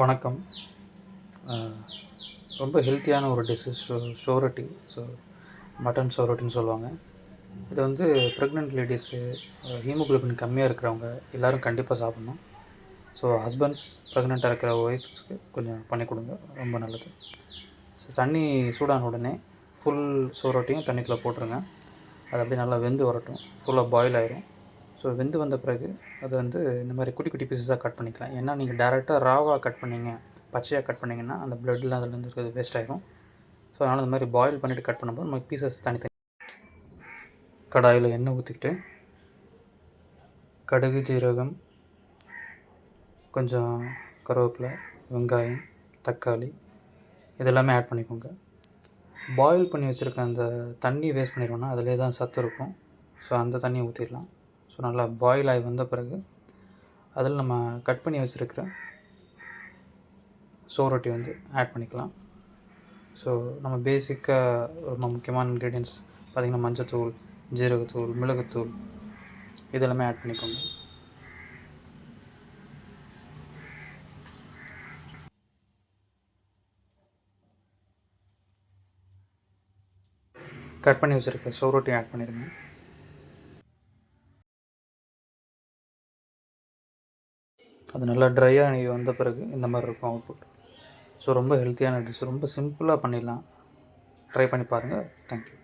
வணக்கம். ரொம்ப ஹெல்த்தியான ஒரு டிஷ்ஷு ஷோ ஷோரட்டி ஸோ மட்டன் ஷோரட்டின்னு சொல்லுவாங்க. இது வந்து ப்ரெக்னென்ட் லேடிஸு ஹீமோகுளோபின் கம்மியாக இருக்கிறவங்க எல்லோரும் கண்டிப்பாக சாப்பிட்ணும். ஸோ ஹஸ்பண்ட்ஸ் ப்ரெக்னெண்ட்டாக இருக்கிற ஒய்ஃப்ஸ்க்கு கொஞ்சம் பண்ணி கொடுங்க. ரொம்ப நல்லது. ஸோ தண்ணி சூடான உடனே ஃபுல் சோரட்டியும் தண்ணிக்குள்ளே போட்டுருங்க. அது அப்படியே நல்லா வெந்து வரட்டும். ஃபுல்லாக பாயில் ஆயிரும். ஸோ வெந்து வந்த பிறகு அது வந்து இந்த மாதிரி குட்டி குட்டி பீசஸாக கட் பண்ணிக்கலாம். ஏன்னா நீங்கள் டேரெக்டாக ராவாக கட் பண்ணீங்க பச்சையாக கட் பண்ணிங்கன்னா அந்த பிளட்லாம் அதுலேருந்து இருக்கிறது வேஸ்ட் ஆகிடும் ஸோ அதனால் இந்த மாதிரி பாயில் பண்ணிவிட்டு கட் பண்ணும்போது நமக்கு பீசஸ் தனித்தனி கடாயில் எண்ணெய் ஊற்றிக்கிட்டு கடுகு ஜீரகம் கொஞ்சம் கருவேப்பிலை வெங்காயம் தக்காளி இதெல்லாமே ஆட் பண்ணிக்கோங்க. பாயில் பண்ணி வச்சுருக்க அந்த தண்ணி வேஸ்ட் பண்ணிடுவோன்னா அதிலே தான் சத்து இருக்கும். ஸோ அந்த தண்ணியை ஊற்றிடலாம் ஸோ நல்லா பாயில் ஆகி வந்த பிறகு அதில் நம்ம கட் பண்ணி வச்சுருக்கிற சோரொட்டி வந்து ஆட் பண்ணிக்கலாம். ஸோ நம்ம பேசிக்காக ரொம்ப முக்கியமான இன்க்ரீடியன்ஸ் பார்த்திங்கன்னா மஞ்சத்தூள் ஜீரகத்தூள் மிளகுத்தூள் இதெல்லாமே ஆட் பண்ணிக்கோங்க. கட் பண்ணி வச்சுருக்க சோரொட்டி ஆட் பண்ணிடுங்க. அது நல்லா ட்ரையாக நீ வந்த பிறகு இந்த மாதிரி இருக்கும் அவுட்புட் ஸோ ரொம்ப ஹெல்த்தியான டிஷ் ரொம்ப சிம்பிளாக பண்ணிடலாம். ட்ரை பண்ணி பாருங்கள் தேங்க்யூ